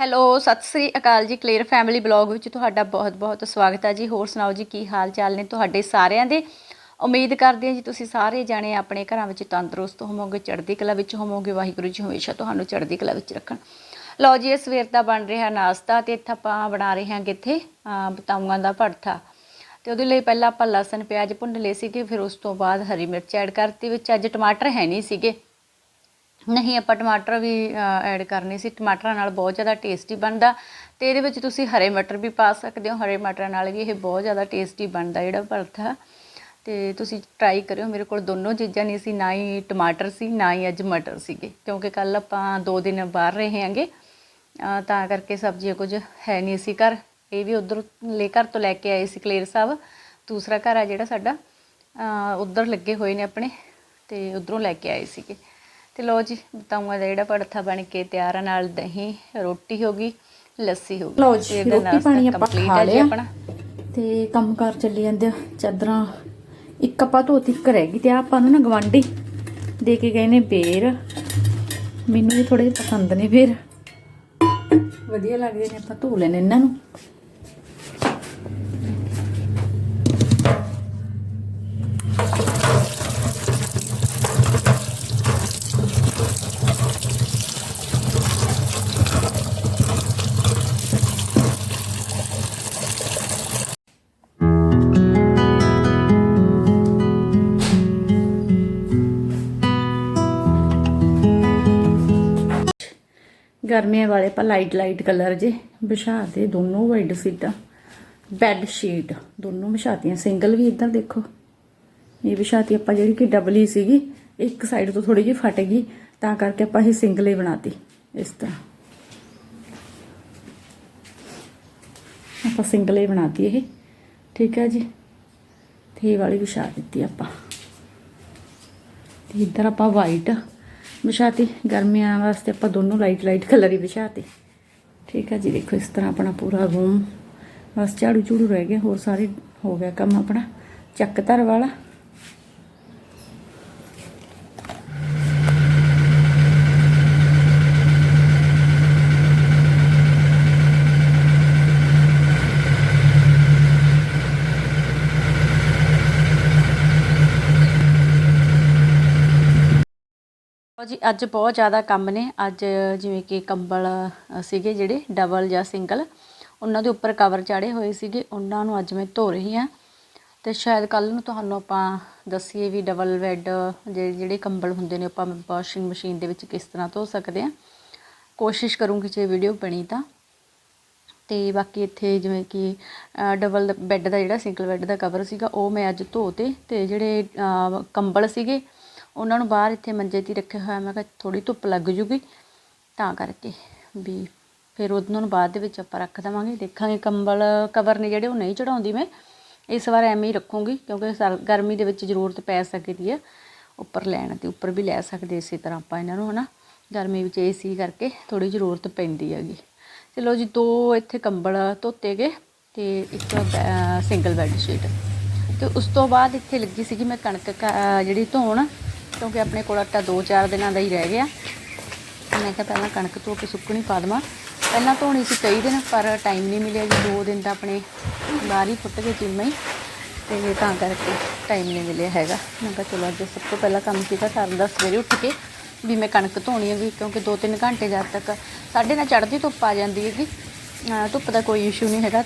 Hello Sat Sri ਅਕਾਲ ਜੀ clear family blog ਵਿੱਚ ਤੁਹਾਡਾ ਬਹੁਤ-ਬਹੁਤ ਸਵਾਗਤ ਹੈ ਜੀ। ਹੋਰ ਸੁਣਾਓ ਜੀ ਕੀ ਹਾਲ ਚਾਲ ਨੇ ਤੁਹਾਡੇ ਸਾਰਿਆਂ ਦੇ? ਉਮੀਦ ਕਰਦੇ ਹਾਂ ਜੀ ਤੁਸੀਂ ਸਾਰੇ ਜਾਣੇ ਆਪਣੇ ਘਰਾਂ ਵਿੱਚ ਤੰਦਰੁਸਤ ਹੋਵੋਗੇ ਚੜ੍ਹਦੀ ਕਲਾ ਵਿੱਚ ਹੋਵੋਗੇ ਵਾਹਿਗੁਰੂ ਜੀ ਹਮੇਸ਼ਾ ਤੁਹਾਨੂੰ ਚੜ੍ਹਦੀ ਕਲਾ ਵਿੱਚ ਰੱਖਣ। ਲਓ ਜੀ ਇਹ ਸਵੇਰ ਦਾ ਬਣ ਰਿਹਾ ਨਾਸ਼ਤਾ ਤੇ ਇੱਥੇ ਆਪਾਂ ਬਣਾ ਰਹੇ ਹਾਂ ਇੱਥੇ ਅਹ, ਬਤਾਊਆਂ ਦਾ ਭੜਥਾ ਤੇ ਉਹਦੇ ਲਈ ਪਹਿਲਾਂ ਆਪਾਂ ਲਸਣ ਪਿਆਜ਼ ਭੁੰਨ ਲਏ ਸੀਗੇ ਫਿਰ ਉਸ ਤੋਂ ਬਾਅਦ ਹਰੀ ਮਿਰਚ ਐਡ ਕਰਤੀ ਵਿੱਚ ਅੱਜ ਟਮਾਟਰ ਹੈ ਨਹੀਂ ਸੀਗੇ। ਨਹੀਂ, ਆਪਾਂ ਟਮਾਟਰ ਵੀ ਐਡ ਕਰਨੇ ਸੀ। ਟਮਾਟਰਾਂ ਨਾਲ ਬਹੁਤ ਜ਼ਿਆਦਾ ਟੇਸਟੀ ਬਣਦਾ। ਤੇ ਇਹਦੇ ਵਿੱਚ ਤੁਸੀਂ ਹਰੇ ਮਟਰ ਵੀ ਪਾ ਸਕਦੇ ਹੋ। ਹਰੇ ਮਟਰਾਂ ਨਾਲ ਵੀ ਇਹ ਬਹੁਤ ਜ਼ਿਆਦਾ ਟੇਸਟੀ ਬਣਦਾ ਜਿਹੜਾ ਭਰਥਾ ਤੇ ਤੁਸੀਂ ਟਰਾਈ ਕਰਿਓ। ਮੇਰੇ ਕੋਲ ਦੋਨੋਂ ਚੀਜ਼ਾਂ ਨਹੀਂ ਸੀ। ਨਾ ਹੀ ਟਮਾਟਰ ਸੀ, ਨਾ ਹੀ ਅੱਜ ਮਟਰ ਸੀਗੇ। ਕਿਉਂਕਿ ਕੱਲ ਆਪਾਂ ਦੋ ਦਿਨ ਬਾਹਰ ਰਹੇ ਹਾਂਗੇ। ਤਾਂ ਕਰਕੇ ਸਬਜ਼ੀਆਂ ਕੁਝ ਹੈ ਨਹੀਂ ਸੀ ਘਰ। ਇਹ ਵੀ ਉਧਰ ਲੈ, ਘਰ ਤੋਂ ਲੈ ਕੇ ਆਏ ਸੀ ਕਲੇਰ ਸਾਹਿਬ। ਦੂਸਰਾ ਘਰ ਆ ਜਿਹੜਾ ਸਾਡਾ। ਉਧਰ ਲੱਗੇ ਹੋਏ ਨੇ ਆਪਣੇ। ਤੇ ਉਧਰੋਂ ਲੈ ਕੇ ਆਏ ਸੀਗੇ। ਤੇ ਲੋ ਜੀ ਬਤਾਊਂਗਾ ਦਾ ਜਿਹੜਾ ਭੜਥਾ ਬਣ ਕੇ ਤਿਆਰ ਆ ਨਾਲ ਦਹੀਂ ਰੋਟੀ ਹੋ ਗਈ ਲੱਸੀ ਹੋ ਗਈ। ਲਓ ਤੇ ਜੀ ਰੋਟੀ ਪਾਣੀ ਆਪਾਂ ਖਾ ਲਿਆ। ਆਪਣਾ। ਤੇ ਕੰਮ ਕਾਰ ਚੱਲੀ ਜਾਂਦੇ ਆ ਚਾਦਰਾਂ ਇੱਕ ਆਪਾਂ ਧੋਤੀ ਇੱਕ ਰਹਿ ਗਈ ਤੇ ਆਪਾਂ ਨੂੰ ਨਾ ਗਵਾਂਢੀ ਦੇ ਕੇ ਗਏ ਨੇ ਬੇਰ। ਮੈਨੂੰ ਵੀ ਥੋੜੇ ਪਸੰਦ ਨੇ ਬੇਰ। ਵਧੀਆ ਲੱਗਦੇ ਨੇ ਆਪਾਂ ਧੋ ਲੈਣੇ ਇਹਨਾਂ ਨੂੰ। ਗਰਮੀਆਂ ਵਾਲੇ ਆਪਾਂ ਲਾਈਟ ਲਾਈਟ ਕਲਰ ਜੇ ਵਿਛਾ ਦੇ ਦੋਨੋਂ ਬੈੱਡ ਸੀਟਾਂ। ਬੈੱਡ ਸ਼ੀਟ ਦੋਨੋਂ ਵਿਛਾਤੀਆਂ। ਸਿੰਗਲ ਵੀ ਇੱਧਰ ਦੇਖੋ। ਇਹ ਵਿਛਾਤੀ ਆਪਾਂ ਜਿਹੜੀ ਕਿ ਡਬਲ ਹੀ ਸੀਗੀ, ਇੱਕ ਸਾਈਡ ਤੋਂ ਥੋੜੀ ਜਿਹੀ ਫਟ ਗਈ, ਤਾਂ ਕਰਕੇ ਆਪਾਂ ਇਹ ਸਿੰਗਲ ਹੀ ਬਣਾਤੀ, ਇਸ ਤਰ੍ਹਾਂ। ਆਪਾਂ ਸਿੰਗਲ ਹੀ ਬਣਾਤੀ ਇਹ। ਠੀਕ ਹੈ ਜੀ? ਤੇ ਇਹ ਵਾਲੀ ਵਿਛਾ ਦਿੱਤੀ ਆਪਾਂ। ਤੇ ਇੱਧਰ ਆਪਾਂ ਵਾਈਟ ਵਿਛਾਤੀ। ਗਰਮੀਆਂ ਵਾਸਤੇ ਆਪਾਂ ਦੋਨੋਂ ਲਾਈਟ ਲਾਈਟ ਕਲਰ ਹੀ ਵਿਛਾਤੇ। ਠੀਕ ਆ ਜੀ, ਦੇਖੋ ਇਸ ਤਰ੍ਹਾਂ ਆਪਣਾ ਪੂਰਾ ਰੂਮ ਬਸ ਝਾੜੂ ਝੂੜੂ ਰਹਿ ਗਿਆ। ਹੋਰ ਸਾਰੇ ਹੋ ਗਿਆ ਕੰਮ ਆਪਣਾ। ਚੱਕ ਧਰ ਵਾਲਾ। ਜੀ ਅੱਜ ਬਹੁਤ ਜ਼ਿਆਦਾ ਕੰਮ ਨੇ। ਅੱਜ ਜਿਵੇਂ ਕਿ ਕੰਬਲ ਸੀਗੇ ਜਿਹੜੇ, ਡਬਲ ਜਾਂ ਸਿੰਗਲ, ਉਹਨਾਂ ਦੇ ਉੱਪਰ ਕਵਰ ਚਾੜੇ ਹੋਏ ਸੀਗੇ। ਉਹਨਾਂ ਨੂੰ ਅੱਜ ਮੈਂ ਧੋ ਰਹੀ ਹਾਂ। ਤੇ ਸ਼ਾਇਦ ਕੱਲ ਨੂੰ ਤੁਹਾਨੂੰ ਆਪਾਂ ਦੱਸੀਏ ਵੀ ਡਬਲ ਬੈੱਡ ਜਿਹੜੇ ਜਿਹੜੇ ਕੰਬਲ ਹੁੰਦੇ ਨੇ, ਆਪਾਂ ਵਾਸ਼ਿੰਗ ਮਸ਼ੀਨ ਦੇ ਵਿੱਚ ਕਿਸ ਤਰ੍ਹਾਂ ਧੋ ਸਕਦੇ ਹਾਂ। ਕੋਸ਼ਿਸ਼ ਕਰੂੰਗੀ ਜੇ ਵੀਡੀਓ ਬਣੀ ਤਾਂ। ਤੇ ਬਾਕੀ ਇੱਥੇ ਜਿਵੇਂ ਕਿ ਡਬਲ ਬੈੱਡ ਦਾ ਜਿਹੜਾ ਸਿੰਗਲ ਬੈੱਡ ਦਾ ਕਵਰ ਸੀਗਾ, ਉਹ ਮੈਂ ਅੱਜ ਧੋਤੇ ਤੇ ਜਿਹੜੇ ਕੰਬਲ ਸੀਗੇ ਉਹਨਾਂ ਨੂੰ ਬਾਹਰ ਇੱਥੇ ਮੰਜੇ 'ਤੇ ਰੱਖਿਆ ਹੋਇਆ। ਮੈਂ ਕਿਹਾ ਥੋੜੀ ਧੁੱਪ ਲੱਗ ਜੂਗੀ ਤਾਂ ਕਰਕੇ ਵੀ ਫਿਰ ਉਹਨਾਂ ਨੂੰ ਬਾਅਦ ਦੇ ਵਿੱਚ ਆਪਾਂ ਰੱਖ ਦੇਵਾਂਗੇ। ਦੇਖਾਂਗੇ ਕੰਬਲ, ਕਵਰ ਨੇ ਜਿਹੜੇ ਉਹ ਨਹੀਂ ਚੜਾਉਂਦੀ ਮੈਂ। ਇਸ ਵਾਰ ਐਵੇਂ ਹੀ ਰੱਖੂੰਗੀ ਕਿਉਂਕਿ ਸਰ, ਗਰਮੀ ਦੇ ਵਿੱਚ ਜ਼ਰੂਰਤ ਪੈ ਸਕਦੀ ਹੈ। ਉੱਪਰ ਲੈਣ ਤੇ ਉੱਪਰ ਵੀ ਲੈ ਸਕਦੇ ਇਸੇ ਤਰ੍ਹਾਂ ਆਪਾਂ ਇਹਨਾਂ ਨੂੰ, ਹਨਾ? ਗਰਮੀ ਵਿੱਚ ਏਸੀ ਕਰਕੇ ਥੋੜੀ ਜ਼ਰੂਰਤ ਪੈਂਦੀ ਹੈਗੀ। ਚਲੋ ਜੀ, ਦੋ ਇੱਥੇ ਕੰਬਲ ਧੋਤੇ ਗਏ ਤੇ ਇੱਕ ਸਿੰਗਲ ਬੈੱਡ ਸ਼ੀਟ ਤੇ ਉਸ ਤੋਂ ਬਾਅਦ ਇੱਥੇ ਲੱਗੀ ਸੀਗੀ ਮੈਂ ਕਣਕ ਕ- ਜਿਹੜੀ ਧੋਣ। ਕਿਉਂਕਿ ਆਪਣੇ ਕੋਲ ਆਟਾ 2-4 ਦਿਨਾਂ ਦਾ ਹੀ ਰਹਿ ਗਿਆ। ਮੈਂ ਕਿਹਾ ਪਹਿਲਾਂ ਕਣਕ ਧੋ ਕੇ ਸੁੱਕਣੀ ਪਾ ਦੇਵਾਂ। ਪਹਿਲਾਂ ਧੋਣੀ ਸੀ ਕਈ ਦਿਨ, ਪਰ ਟਾਈਮ ਨਹੀਂ ਮਿਲਿਆ ਜੀ। ਦੋ ਦਿਨ ਤਾਂ ਆਪਣੇ ਬਾਹਰ ਹੀ ਫੁੱਟ ਗਏ ਚੀਮਾ ਹੀ। ਤੇ ਤਾਂ ਕਰਕੇ ਟਾਈਮ ਨਹੀਂ ਮਿਲਿਆ ਹੈਗਾ। ਮੈਂ ਕਿਹਾ ਚਲੋ ਅੱਜ ਸਭ ਤੋਂ ਪਹਿਲਾਂ ਕੰਮ ਕੀਤਾ ਕਰਨ ਦਾ ਸਵੇਰੇ ਉੱਠ ਕੇ ਵੀ ਮੈਂ ਕਣਕ ਧੋਣੀ ਹੈ ਵੀ ਕਿਉਂਕਿ 2-3 ਘੰਟੇ ਜਦ ਤੱਕ ਸਾਡੇ ਨਾਲ ਚੜ੍ਹਦੀ ਧੁੱਪ ਆ ਜਾਂਦੀ ਹੈਗੀ। ਧੁੱਪ ਦਾ ਕੋਈ ਇਸ਼ੂ ਨਹੀਂ ਹੈਗਾ।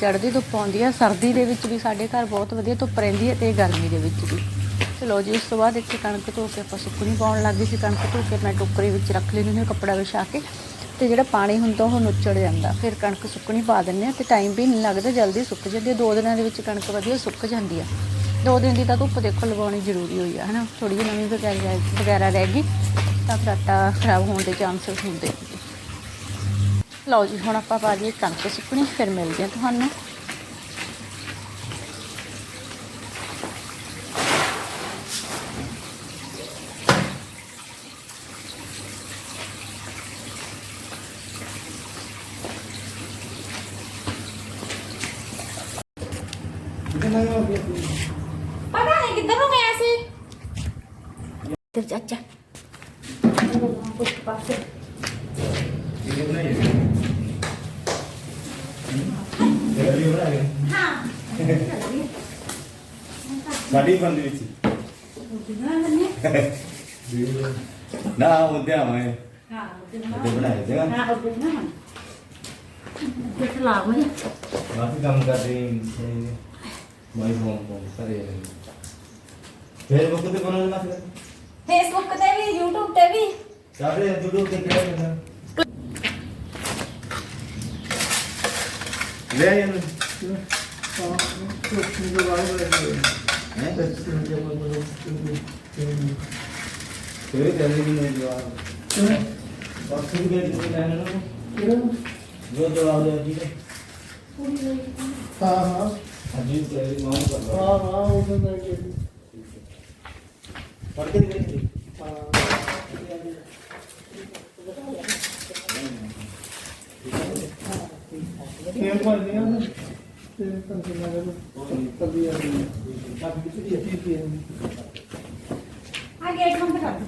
ਚੜ੍ਹਦੀ ਧੁੱਪ ਆਉਂਦੀ ਹੈ ਸਰਦੀ ਦੇ ਵਿੱਚ ਵੀ ਸਾਡੇ ਘਰ ਬਹੁਤ ਵਧੀਆ ਧੁੱਪ ਰਹਿੰਦੀ ਹੈ ਤੇ ਗਰਮੀ ਦੇ ਵਿੱਚ ਵੀ। ਚਲੋ ਜੀ, ਉਸ ਤੋਂ ਬਾਅਦ ਇੱਥੇ ਕਣਕ ਧੋ ਕੇ ਆਪਾਂ ਸੁੱਕਣੀ ਪਾਉਣ ਲੱਗ ਗਈ ਸੀ। ਕਣਕ ਧੋ ਕੇ ਮੈਂ ਟੋਕਰੀ ਵਿੱਚ ਰੱਖ ਲੈਣੀ ਹੁੰਦੀ ਕੱਪੜਾ ਵਿਛਾ ਕੇ, ਤੇ ਜਿਹੜਾ ਪਾਣੀ ਹੁੰਦਾ ਉਹ ਨੁੱਚੜ ਜਾਂਦਾ। ਫਿਰ ਕਣਕ ਸੁੱਕਣੀ ਪਾ ਦਿੰਦੇ ਆ ਤੇ ਟਾਈਮ ਵੀ ਨਹੀਂ ਲੱਗਦਾ, ਜਲਦੀ ਸੁੱਕ ਜਾਂਦੀ ਹੈ। ਦੋ ਦਿਨਾਂ ਦੇ ਵਿੱਚ ਕਣਕ ਵਧੀਆ ਸੁੱਕ ਜਾਂਦੀ ਆ ਦੋ ਦਿਨ ਦੀ ਤਾਂ ਧੁੱਪ ਦੇਖੋ ਲਗਾਉਣੀ ਜ਼ਰੂਰੀ ਹੋਈ ਆ ਹਨਾ? ਥੋੜੀ ਜਿਹੀ ਨਵੀਂ ਵਗੈਰਾ ਵਗੈਰਾ ਰਹਿ ਗਈ, ਤਾਂ ਫਿਰ ਆਟਾ ਖਰਾਬ ਹੋਣ ਦੇ ਚਾਂਸਸ ਹੁੰਦੇ ਲਓ ਜੀ, ਹੁਣ ਆਪਾਂ ਪਾ ਦਈਏ ਕਣਕ ਸੁੱਕਣੀ, ਫਿਰ ਮਿਲਦੇ ਹਾਂ ਤੁਹਾਨੂੰ। ਵੀਡੀਓ ਬਣਾਈ ਹੈ? ਵੀਡੀਓ ਬਣਾਈ ਹੈ। ਸਾਡੀ ਬੰਦੀ ਵਿੱਚ। ਨਾ ਉਹ ਤੇ ਆਵੇਂ ਹਾਂ ਉਹ ਬਣਾਈ ਜਗਾ ਹਾਂ ਉਹ ਬਣਾਈ ਤੇ ਚਲਾਵੋ ਬਾਕੀ ਕੰਮ ਕਰਦੇ ਨੇ। ਮਾਈ ਫੋਨ ਫੋਨ ਸਾਰੇ ਫੇਸਬੁੱਕ ਤੇ ਬਣਾਉਣਾ ਫੇਸਬੁੱਕ ਤੇ ਵੀ YouTube ਤੇ ਵੀ। ਸਾਰੇ YouTube ਤੇ ਕਿਹੜਾ ਕਿਹੜਾ ਲੈ ਇਹਨੂੰ ਹੈ? ਤੇਰੇ ਕਹਿੰਦੇ ਵੀ ਨਹੀਂ ਜਵਾਬ। ਬਾਕੀ ਵੀ ਗਏ ਤੁਸੀਂ ਲੈਣ ਨੂੰ। ਜੋ ਜਵਾਬ ਦੇ ਜੀ ਹਾਂ ਹਾਂ। ਅਜੀਬ ਤੇਰੀ ਮਾਂ ਕਰ ਲਾ ਹਾਂ ਹਾਂ ਉਹ ਤਾਂ ਪੜ ਕੇ ਦੇਖ ਸੇਮ ਭਰਨੀ ਆ ਨਾ ਤੇ ਕੰਪਨੀ ਨਾਲ ਕਦੀ ਆ। ਨਹੀਂ ਬਾਕੀ ਕਿਸੇ ਦੀ ਚੀਜ਼ ਨਹੀਂ ਆ ਗੇਟ ਬੰਦ ਕਰ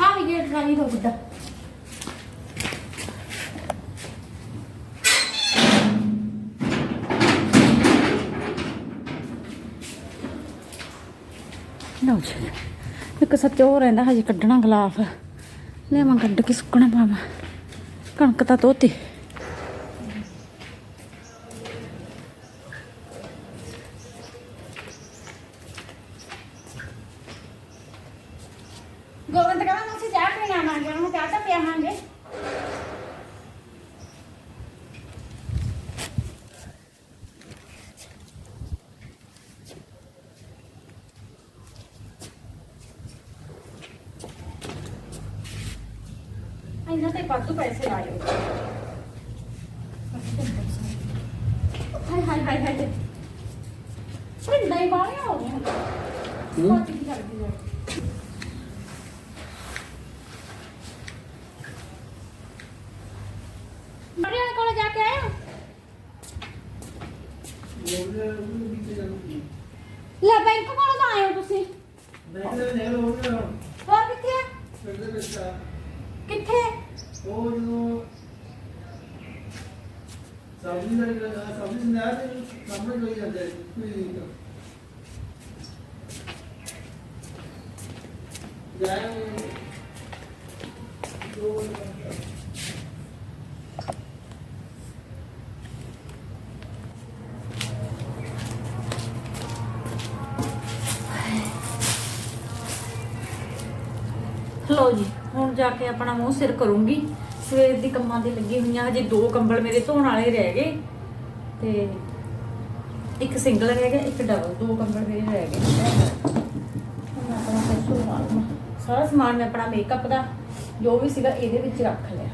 ਹਾਂ ਗੇਟ ਖਾਲੀ ਹੋ ਗਿਆ ਲਓ ਜੀ, ਇੱਕ ਸੱਚ ਉਹ ਰਹਿੰਦਾ, ਹਜੇ ਕੱਢਣਾ ਗਲਾਫ। ਲਿਆਵਾਂ ਕੱਢ ਕੇ ਸੁੱਕਣਾ ਪਾਵਾਂ। ਕਣਕ ਤਾਂ ਧੋਤੀ। ਗੋਬਿੰਦ ਕਹਿੰਦਾ ਅਸੀਂ ਚਾਹ ਪੀਣ ਆਵਾਂਗੇ ਉਹਨੂੰ ਚਾਹ ਤਾਂ ਪਿਆਵਾਂਗੇ ਇਹਨਾਂ ਤੇ ਵਾਧੂ ਪੈਸੇ ਲਾਏ। ਹਾਏ ਹਾਏ ਹਾਏ ਹਾਏ ਪਿੰਡਾਂ ਹੀ ਬਾਹਲੀਆਂ ਹੋ ਗਈਆਂ ਬਹੁਤ ਹੀ ਕਰਦੀ ਹੈ ਮਰਿਆ ਕੋਲ ਜਾ ਕੇ ਆਇਆ ਲੈ ਬੈਂਕ ਕੋਲ ਤਾਂ ਆਏ ਹੋ ਤੁਸੀਂ। ਹੋਰ ਕਿੱਥੇ ਆ? ਕਿੱਥੇ? ਸਬਜ਼ੀ ਦਾ ਸਬਜ਼ੀ ਸੰਧਿਆ ਤੇ ਸਾਹਮਣੇ ਕੋਈ ਜਾਂਦਾ ਹੈ ਕੋਈ ਜਾ ਕੇ ਆਪਣਾ ਮੂੰਹ ਸਿਰ ਕਰੂੰਗੀ। ਸਵੇਰ ਦੀ ਕੰਮਾਂ ਦੀ ਲੱਗੀ ਹੋਈਆਂ ਹਜੇ ਦੋ ਕੰਬਲ ਮੇਰੇ ਧੋਣ ਵਾਲੇ ਰਹਿ ਗਏ। ਤੇ ਇੱਕ ਸਿੰਗਲ ਰਹਿ ਗਿਆ, ਇੱਕ ਡਬਲ ਦੋ ਕੰਬਲ ਮੇਰੇ ਰਹਿ ਗਏ। ਮੈਂ ਆਪਣਾ ਸਾਰਾ ਸਮਾਨ ਮੈਂ ਆਪਣਾ ਮੇਕਅਪ ਦਾ, ਜੋ ਵੀ ਸੀਗਾ ਇਹਦੇ ਵਿੱਚ ਰੱਖ ਲਿਆ।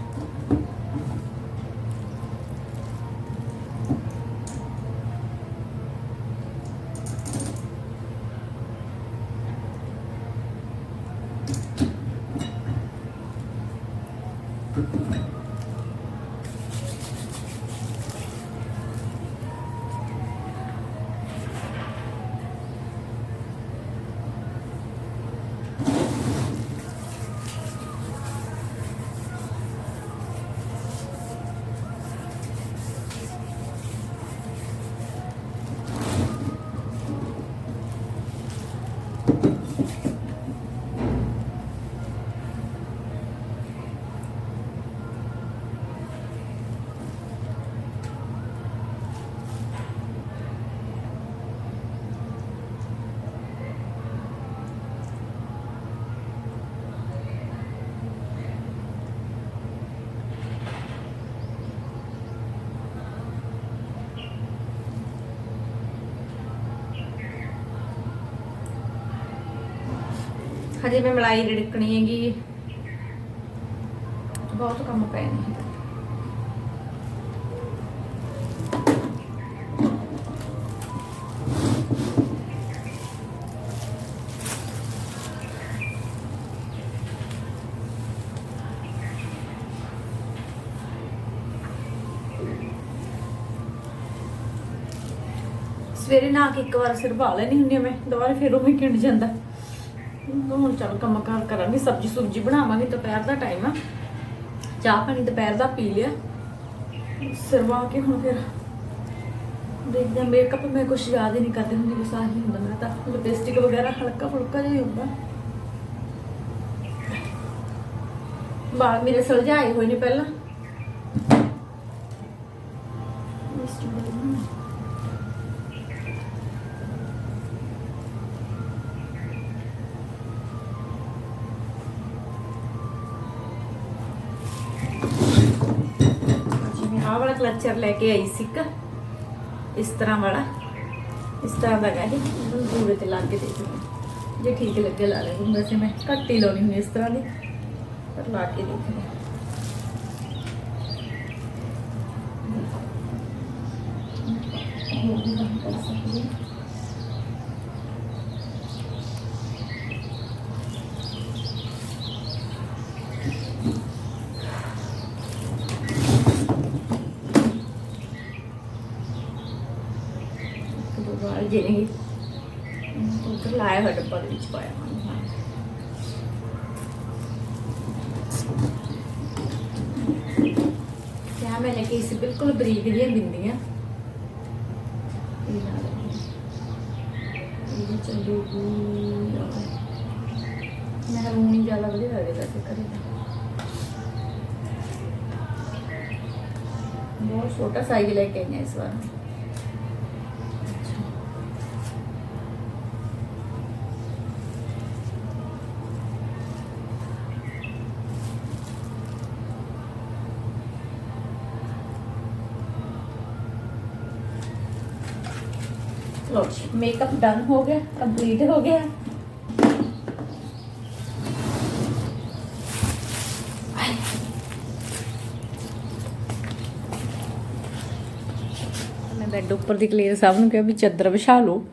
ਹਜੇ ਮੈਂ ਮਲਾਈ ਰਿੜਕਣੀ ਹੈਗੀ, ਬਹੁਤ ਕੰਮ ਪਏ ਨੇ। ਸਵੇਰੇ ਨਾ ਕਿ ਇੱਕ ਵਾਰ ਸਿਰ ਭਾ ਲੈਣੀ ਹੁੰਦੀ ਮੈਂ, ਦੁਬਾਰਾ ਫਿਰ ਉਹ ਮੈਂ ਕਿੰਡ ਜਾਂਦਾ। ਹੁਣ ਚੱਲ ਕੰਮ ਕਾਰ ਕਰਾਂਗੇ, ਸਬਜੀ ਸੁਬਜੀ ਬਣਾਵਾਂਗੇ, ਦੁਪਹਿਰ ਦਾ ਟਾਈਮ ਆ। ਚਾਹ ਪਾਣੀ ਦੁਪਹਿਰ ਦਾ ਪੀ ਲਿਆ। ਸਰਵਾ ਕੇ ਹੁਣ ਫਿਰ ਦੇਖਦੇ ਹਾਂ ਮੇਕਅਪ ਮੈਂ ਕੁਝ ਯਾਦ ਹੀ ਨਹੀਂ ਕਰਦੀ ਹੁੰਦੀ ਗੁੱਸਾ ਆਹੀ ਹੁੰਦਾ ਮੈਂ ਤਾਂ ਲਿਪਸਟਿਕ ਵਗੈਰਾ ਹਲਕਾ ਫੁਲਕਾ ਜਿਹਾ ਹੁੰਦਾ। ਵਾਲ ਮੇਰੇ ਸੁਲਝਾਏ ਹੋਏ ਨੇ ਪਹਿਲਾਂ। ਆਹ ਲੈ ਕੇ ਆਈ ਸੀ ਇੱਕ ਇਸ ਤਰ੍ਹਾਂ ਵਾਲਾ ਇਸ ਤਰ੍ਹਾਂ ਦਾ ਹੈ ਇਹਨੂੰ ਦੂਰੇ ਤੇ ਲਾ ਕੇ ਦੇਖਦੇ ਹਾਂ। ਜੇ ਠੀਕ ਲੱਗੇ ਲਾ ਲੈ ਵੈਸੇ ਮੈਂ ਘੱਟ ਹੀ ਲਾਉਣੀ ਹੁੰਦੀ ਇਸ ਤਰ੍ਹਾਂ ਦੀ ਪਰ ਲਾ ਕੇ ਦੇਖਦੇ ਹਾਂ। ਹੋਰ ਵੀ ਕੰਮ ਕਰ ਸਕਦੇ ਹਾਂ। ਦੋ ਵਾਲ ਉੱਧਰ ਲਾਇਆ ਹੋਇਆ ਡੱਬਾ ਦੇ ਵਿੱਚ ਪਾਇਆ ਹਾਂ ਕਿਆ ਮੈਂ ਲੈ ਕੇ ਇਸ ਬਿਲਕੁਲ ਬਰੀਕ ਜਿਹੀਆਂ ਬਿੰਦੀਆਂ। ਇਹ ਲਾ ਇਹ ਚੱਲੂਗੀ ਮੈਂ ਰੂਣੀ ਜ਼ਿਆਦਾ ਵਧੀਆ ਲੱਗਦਾ ਤੇ। ਕਰੇ ਬਹੁਤ ਛੋਟਾ ਸਾਈਜ਼ ਲੈ ਕੇ ਆਈ ਇਸ ਵਾਰ। ਲੋ ਜੀ ਮੇਕਅਪ ਡਨ ਹੋ ਗਿਆ ਕੰਪਲੀਟ ਹੋ ਗਿਆ। ਮੈਂ ਬੈੱਡ ਉੱਪਰ ਦੀ ਕਲੀਅਰ ਸਾਹਿਬ ਨੂੰ ਕਿਹਾ ਵੀ ਚਾਦਰ ਵਿਛਾ ਲਓ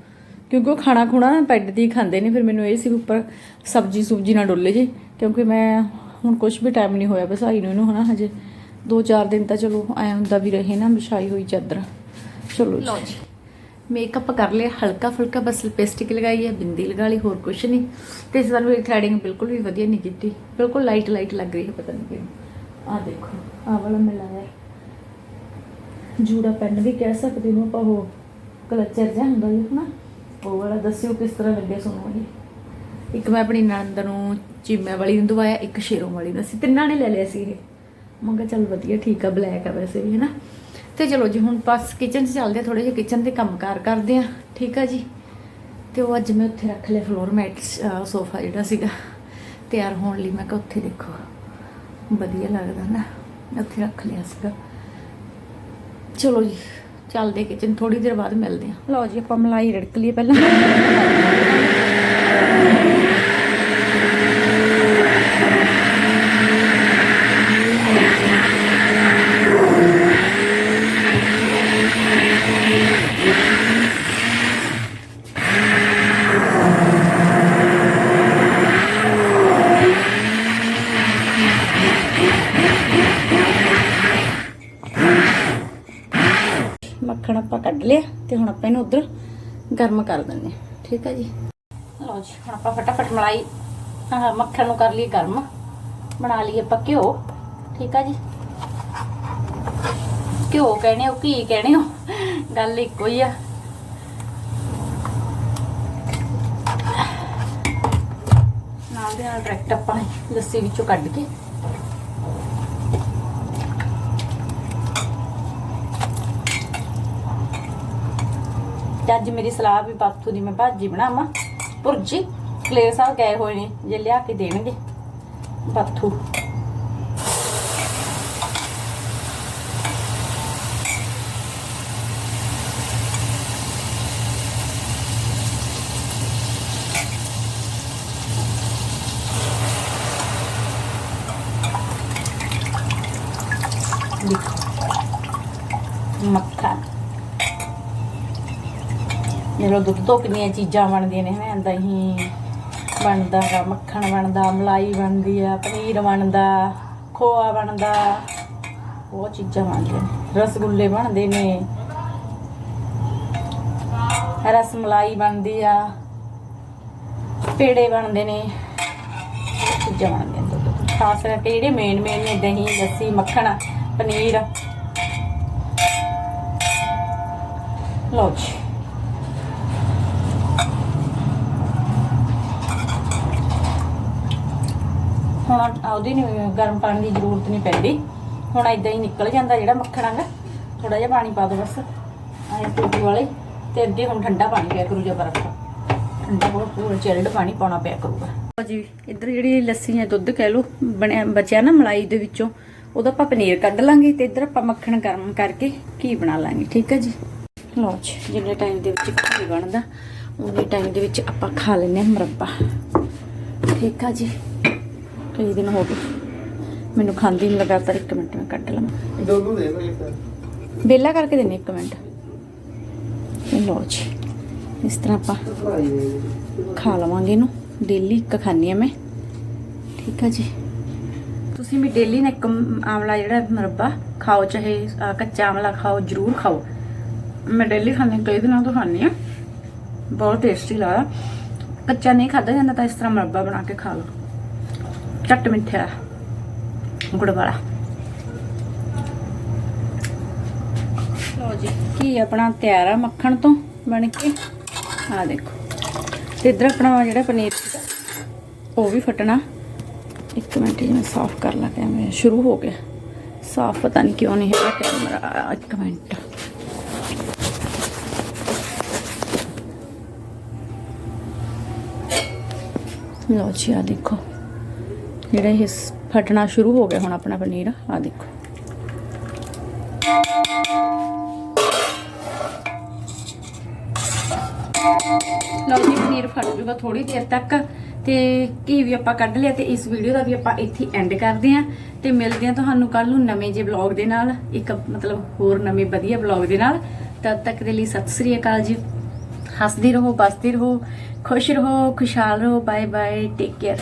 ਕਿਉਂਕਿ ਉਹ ਖਾਣਾ ਖੁਣਾ ਨਾ ਬੈੱਡ ਦੀ ਖਾਂਦੇ ਨੇ ਫਿਰ ਮੈਨੂੰ ਇਹ ਸੀ ਉੱਪਰ ਸਬਜੀ ਸੁਬਜੀ ਨਾ ਡੋਲੇ ਜੇ ਕਿਉਂਕਿ ਮੈਂ ਹੁਣ ਕੁਝ ਵੀ ਟਾਈਮ ਨਹੀਂ ਹੋਇਆ ਵਿਛਾਈ ਨੂੰ ਇਹਨੂੰ ਹਨਾ ਹਜੇ। 2-4 ਦਿਨ ਤਾਂ ਚਲੋ ਐ ਹੁੰਦਾ ਵੀ ਰਹੇ ਨਾ ਵਿਛਾਈ ਹੋਈ ਚਾਦਰ। ਚਲੋ ਜੀ। ਮੇਕਅਪ ਕਰ ਲਿਆ, ਹਲਕਾ ਫੁਲਕਾ ਬਸ ਲਿਪਸਟਿਕ ਲਗਾਈ ਹੈ, ਬਿੰਦੀ ਲਗਾ ਲਈ, ਹੋਰ ਕੁਝ ਨਹੀਂ। ਤੇ ਇਸ ਵਾਰ ਮੇਰੀ ਥ੍ਰੈਡਿੰਗ ਬਿਲਕੁਲ ਵੀ ਵਧੀਆ ਨਹੀਂ ਕੀਤੀ। ਬਿਲਕੁਲ ਲਾਈਟ ਲਾਈਟ ਲੱਗ ਰਹੀ ਹੈ, ਪਤਾ ਨਹੀਂ ਕਿਉਂ। ਆਹ ਦੇਖੋ, ਆਹ ਵਾਲਾ ਮੈਂ ਜੂੜਾ ਪੈਨ ਵੀ ਕਹਿ ਸਕਦੇ ਨੂੰ ਆਪਾਂ ਉਹ, ਕਲਚਰ ਜਿਹਾ ਹੁੰਦਾ ਜੀ ਨਾ ਉਹ ਵਾਲਾ ਦੱਸਿਓ ਕਿਸ ਤਰ੍ਹਾਂ ਲੱਗੇ ਸੁਣੋ ਇਹ? ਇੱਕ ਮੈਂ ਆਪਣੀ ਨਣਦ ਨੂੰ ਚੀਮੇ ਵਾਲੀ ਨੂੰ ਦਵਾਇਆ, ਇੱਕ ਸ਼ੇਰੋਂ ਵਾਲੀ ਨੂੰ। ਅਸੀਂ ਤਿੰਨਾਂ ਨੇ ਲੈ ਲਿਆ ਸੀ ਇਹ। ਮੈਂ ਕਿਹਾ ਚੱਲ ਵਧੀਆ, ਠੀਕ ਆ ਬਲੈਕ ਆ ਵੈਸੇ ਵੀ ਹੈ ਨਾ ਤੇ ਚਲੋ ਜੀ, ਹੁਣ ਬਸ ਕਿਚਨ 'ਚ ਚੱਲਦੇ ਆ ਥੋੜੇ ਜਿਹਾ ਕਿਚਨ ਦੇ ਕੰਮਕਾਰ ਕਰਦੇ ਆ ਠੀਕ ਆ ਜੀ? ਤੇ ਉਹ ਅੱਜ ਮੈਂ ਉੱਥੇ ਰੱਖ ਲਿਆ ਫਲੋਰ ਮੈਟ ਸੋਫਾ ਜਿਹੜਾ ਸੀਗਾ। ਤਿਆਰ ਹੋਣ ਲਈ ਮੈਂ ਕਿਹਾ ਉੱਥੇ ਦੇਖੋ। ਵਧੀਆ ਲੱਗਦਾ ਨਾ। ਉੱਥੇ ਰੱਖ ਲਿਆ ਸੀਗਾ। ਚਲੋ ਜੀ, ਚੱਲਦੇ ਕਿਚਨ ਥੋੜੀ ਦੇਰ ਬਾਅਦ ਮਿਲਦੇ ਆ ਲਓ ਜੀ, ਆਪਾਂ ਮਲਾਈ ਰੜਕ ਲਈ ਪਹਿਲਾਂ ਮੱਖਣ ਆਪਾਂ ਕੱਢ ਲਿਆ ਤੇ ਹੁਣ ਆਪਾਂ ਇਹਨੂੰ ਉਧਰ ਗਰਮ ਕਰ ਦਿੰਦੇ ਠੀਕ ਹੈ ਜੀ? ਲਓ ਜੀ, ਹੁਣ ਆਪਾਂ ਫਟਾਫਟ ਮਲਾਈ ਮੱਖਣ ਨੂੰ ਕਰ ਲਈ ਗਰਮ। ਬਣਾ ਲਈਏ ਆਪਾਂ ਘਿਓ। ਠੀਕ ਆ ਜੀ? ਘਿਓ ਕਹਿੰਦੇ ਹੋ ਕੀ ਕਹਿੰਦੇ ਹੋ? ਗੱਲ ਇੱਕੋ ਹੀ ਆ। ਨਾਲ ਦੇ ਨਾਲ ਡਾਇਰੈਕਟ ਆਪਾਂ ਲੱਸੀ ਵਿੱਚੋਂ ਕੱਢ ਕੇ ਤੇ ਅੱਜ ਮੇਰੀ ਸਲਾਹ ਵੀ ਬਾਥੂ ਦੀ ਮੈਂ ਭਾਜੀ ਬਣਾਵਾਂ। ਭੁਰਜੀ, ਕਲੇਰ ਸਾਹਿਬ ਗਏ ਹੋਏ ਨੇ, ਜੇ ਲਿਆ ਕੇ ਦੇਣਗੇ। ਬਾਥੂ ਦੇਖੋ। ਮੱਖਣ ਦੁੱਧ ਤੋਂ ਕਿੰਨੀਆਂ ਚੀਜ਼ਾਂ ਬਣਦੀਆਂ ਨੇ ਹਨਾ ਦਹੀਂ ਬਣਦਾ ਗਾ ਮੱਖਣ ਬਣਦਾ, ਮਲਾਈ ਬਣਦੀ ਆ, ਪਨੀਰ ਬਣਦਾ, ਖੋਆ ਬਣਦਾ, ਉਹ ਚੀਜ਼ਾਂ ਬਣਦੀਆਂ ਨੇ, ਰਸਗੁੱਲੇ ਬਣਦੇ ਨੇ। ਰਸ ਮਲਾਈ ਬਣਦੀ ਆ, ਪੇੜੇ ਬਣਦੇ ਨੇ ਇਹ ਚੀਜ਼ਾਂ ਬਣਦੀਆਂ ਨੇ ਖਾਸ ਕਰਕੇ ਜਿਹੜੇ ਮੇਨ ਮੇਨ ਨੇ ਦਹੀਂ, ਲੱਸੀ, ਮੱਖਣ, ਪਨੀਰ। ਲਓ ਜੀ। ਹੁਣ ਉਹਦੀ ਨਹੀਂ ਗਰਮ ਪਾਣੀ ਦੀ ਜ਼ਰੂਰਤ ਨਹੀਂ ਪੈਂਦੀ। ਹੁਣ ਇਦਾਂ ਹੀ ਨਿਕਲ ਜਾਂਦਾ ਜਿਹੜਾ ਮੱਖਣ ਆਂਗਾ ਥੋੜਾ ਜਿਹਾ ਪਾਣੀ ਪਾ ਦੋ ਬਸ, ਆਏ ਟੂਟੀ ਵਾਲੇ। ਤੇ ਅੱਗੇ ਹੁਣ ਠੰਡਾ ਪਾਣੀ ਪਿਆ ਕਰੂ ਜਾਂ ਬਰਫ ਠੰਡਾ ਬਹੁਤ ਪੂਰਾ ਚਿਲਡ ਪਾਣੀ ਪਾਉਣਾ ਪਿਆ ਕਰੂਗਾ। ਜੀ, ਇੱਧਰ ਜਿਹੜੀ ਲੱਸੀ ਹੈ ਦੁੱਧ ਕਹਿ ਲੋ ਬਣਿਆ, ਬਚਿਆ ਨਾ ਮਲਾਈ ਦੇ ਵਿੱਚੋਂ, ਉਹਦਾ ਆਪਾਂ ਪਨੀਰ ਕੱਢ ਲਾਂਗੇ ਤੇ ਇੱਧਰ ਆਪਾਂ ਮੱਖਣ ਗਰਮ ਕਰਕੇ ਘੀ ਬਣਾ ਲਾਂਗੇ, ਠੀਕ ਹੈ ਜੀ? ਲਓ ਜੀ, ਜਿੰਨੇ ਟਾਈਮ ਦੇ ਵਿੱਚ ਘੀ ਬਣਦਾ, ਉਨੇ ਟਾਈਮ ਦੇ ਵਿੱਚ ਆਪਾਂ ਖਾ ਲੈਨੇ ਹਾਂ ਮੁਰੱਬਾ। ਠੀਕ ਆ ਜੀ? ਕਈ ਦਿਨ ਹੋ ਗਏ। ਮੈਨੂੰ ਖਾਂਦੀ ਨੂੰ ਲਗਾਤਾਰ ਇੱਕ ਮਿੰਟ ਮੈਂ ਕੱਢ ਲਵਾਂ। ਦੋਨੋਂ ਦੇ ਬੇਲਾ ਕਰਕੇ ਦੇਣੇ ਇੱਕ ਮਿੰਟ। ਇਹ ਲਓ ਜੀ ਇਸ ਤਰ੍ਹਾਂ ਆਪਾਂ ਖਾ ਲਵਾਂਗੇ ਇਹਨੂੰ। ਡੇਲੀ ਇੱਕ ਖਾਂਦੀ ਆ ਮੈਂ। ਠੀਕ ਆ ਜੀ। ਤੁਸੀਂ ਵੀ ਡੇਲੀ ਨਾ ਇੱਕ ਆਮਲਾ ਜਿਹੜਾ ਮੁਰੱਬਾ ਖਾਓ ਚਾਹੇ ਕੱਚਾ ਆਮਲਾ ਖਾਓ ਜਰੂਰ ਖਾਓ। ਮੈਂ ਡੇਲੀ ਖਾਂਦੀ ਕਈ ਦਿਨਾਂ ਤੋਂ ਖਾਂਦੀ ਆ ਬਹੁਤ ਟੇਸਟੀ ਲੱਗਦਾ। ਕੱਚਾ ਨਹੀਂ ਖਾਦਾ ਜਾਂਦਾ ਤਾਂ ਇਸ ਤਰ੍ਹਾਂ ਮੁਰੱਬਾ ਬਣਾ ਕੇ ਖਾ ਲਓ। ਚੱਟ ਮਿੱਠਾ ਗੁੜ ਵਾਲਾ ਲਓ ਜੀ ਕੀ ਆਪਣਾ ਤਿਆਰ ਆ ਮੱਖਣ ਤੋਂ ਬਣ ਕੇ ਆ ਦੇਖੋ ਤੇ ਇਧਰ ਆਪਣਾ ਜਿਹੜਾ ਪਨੀਰ ਸੀਗਾ ਉਹ ਵੀ ਫਟਣਾ ਇੱਕ ਮਿੰਟ ਜੀ ਮੈਂ ਸਾਫ਼ ਕਰ ਲਾ ਕੈਮਰਾ ਸ਼ੁਰੂ ਹੋ ਗਿਆ ਸਾਫ਼ ਪਤਾ ਨਹੀਂ ਕਿਉਂ ਨਹੀਂ ਹੈਗਾ ਕੈਮਰਾ ਇੱਕ ਮਿੰਟ ਲਓ ਜੀ ਆ ਦੇਖੋ ਜਿਹੜਾ ਇਹ ਫਟਣਾ ਸ਼ੁਰੂ ਹੋ ਗਿਆ ਹੁਣ ਆਪਣਾ ਪਨੀਰ ਆ ਦੇਖੋ। ਲਓ ਜੀ, ਪਨੀਰ ਫਟ ਜੂਗਾ ਥੋੜੀ ਦੇਰ ਤੱਕ। ਤੇ ਘੀ ਵੀ ਆਪਾਂ ਕੱਢ ਲਿਆ ਤੇ ਇਸ ਵੀਡੀਓ ਦਾ ਵੀ ਆਪਾਂ ਇੱਥੇ ਐਂਡ ਕਰਦੇ ਆਂ ਤੇ ਮਿਲਦੇ ਆਂ ਤੁਹਾਨੂੰ ਕੱਲ ਨੂੰ ਨਵੇਂ ਜੇ ਵਲੌਗ ਦੇ ਨਾਲ, ਇੱਕ ਮਤਲਬ ਹੋਰ ਨਵੇਂ ਵਧੀਆ ਵਲੌਗ ਦੇ ਨਾਲ। ਤਦ ਤੱਕ ਦੇ ਲਈ ਸਤਿ ਸ੍ਰੀ ਅਕਾਲ ਜੀ। ਹੱਸਦੇ ਰਹੋ, ਬਸਦੇ ਰਹੋ, ਖੁਸ਼ ਰਹੋ, ਖੁਸ਼ਹਾਲ ਰਹੋ। Bye bye take care